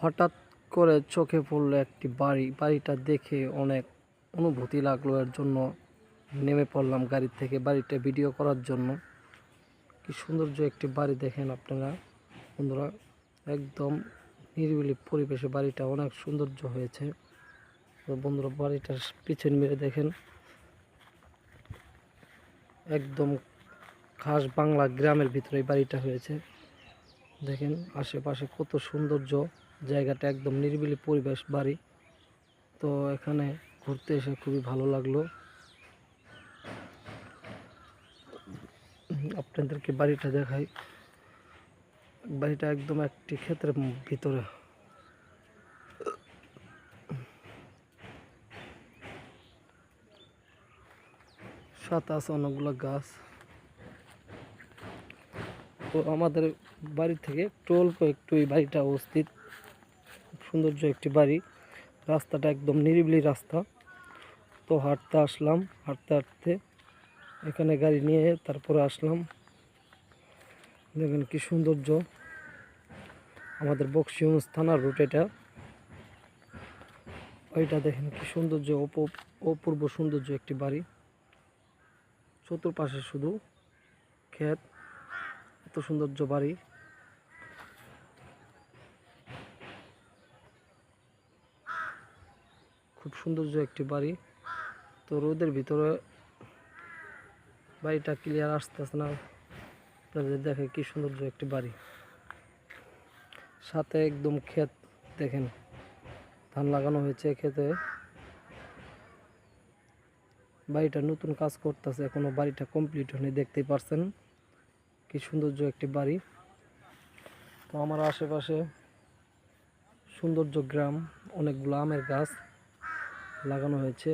হঠাৎ করে চোখে পড়ল একটি বাড়ি। বাড়িটা দেখে অনেক অনুভূতি লাগল এর জন্য। নেমে পড়লাম গাড়ি থেকে বাড়িটা ভিডিও করার জন্য। কি সৌন্দর্য একটি বাড়ি দেখেন আপনারা। বন্ধুরা, একদম নিরিবিলি পরিবেশে বাড়িটা অনেক সৌন্দর্য হয়েছে। বন্ধুরা, বাড়িটার পিছন মেরে দেখেন। একদম খাস বাংলা গ্রামের ভিতরে বাড়িটা হয়েছে। দেখেন আশেপাশে কত সৌন্দর্য, জায়গাটা একদম নিরিবিলি পরিবেশ বাড়ি। তো এখানে ঘুরতে এসে খুবই ভালো লাগল। আপনাদেরকে বাড়িটা দেখাই। বাড়িটা একদম একটি ক্ষেত্রের ভিতরে। সাথে আছে অনেকগুলো গাছ। তো আমাদের বাড়ি থেকে একটু অল্প একটু এই বাড়িটা অবস্থিত। সৌন্দর্য একটি বাড়ি। রাস্তাটা একদম নিরিবিলি রাস্তা। তো হাঁটতে আসলাম, হাঁটতে হাঁটতে এখানে গাড়ি নিয়ে তারপরে আসলাম। দেখেন কি সৌন্দর্য। আমাদের বক্সিগঞ্জ থানার রুট এটা। ওইটা দেখেন কি সৌন্দর্য, অপ- অপূর্ব সৌন্দর্য একটি বাড়ি। চতুর্পাশে শুধু ক্ষেত। এত সৌন্দর্য বাড়ি খুব সৌন্দর্য একটি বাড়ি। তো রোদের ভিতরে বাড়িটা ক্লিয়ার আসতেছে না। আপনাদের দেখে কি সৌন্দর্য একটি বাড়ি। সাথে একদম ক্ষেত দেখেন, ধান লাগানো হয়েছে ক্ষেতে। বাড়িটা নতুন কাজ করতেছে, এখনও বাড়িটা কমপ্লিট হয়নি, দেখতেই পারছেন। কি সৌন্দর্য একটি বাড়ি। তো আমার আশেপাশে সৌন্দর্য গ্রাম, অনেকগুলো আমের গাছ লাগানো হয়েছে।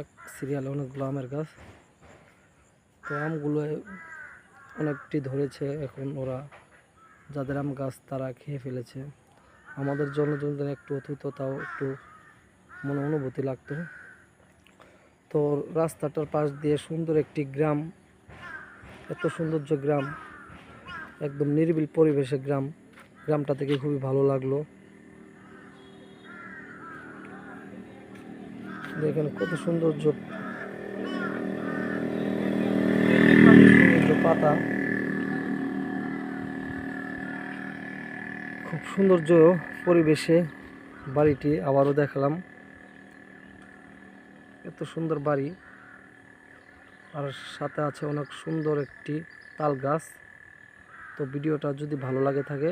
এক সিরিয়ালে অনেকগুলো আমের গাছ। তো আমগুলো অনেকটি ধরেছে এখন ওরা। যাদের আম গাছ তারা খেয়ে ফেলেছে। আমাদের জনজনদের একটু অতীত তাও একটু মনে অনুভূতি লাগতো। তো রাস্তাটার পাশ দিয়ে সুন্দর একটি গ্রাম এত সৌন্দর্য গ্রাম, একদম নিরিবিল পরিবেশে গ্রাম। গ্রামটা থেকে খুবই ভালো লাগল। দেখেন কত সৌন্দর্য পাতা। খুব সৌন্দর্য পরিবেশে বাড়িটি আবারও দেখালাম। এত সুন্দর বাড়ি। আর সাথে আছে অনেক সুন্দর একটি তাল গাছ। তো ভিডিওটা যদি ভালো লাগে থাকে,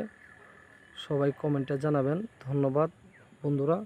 সবাই কমেন্টে জানাবেন। ধন্যবাদ বন্ধুরা।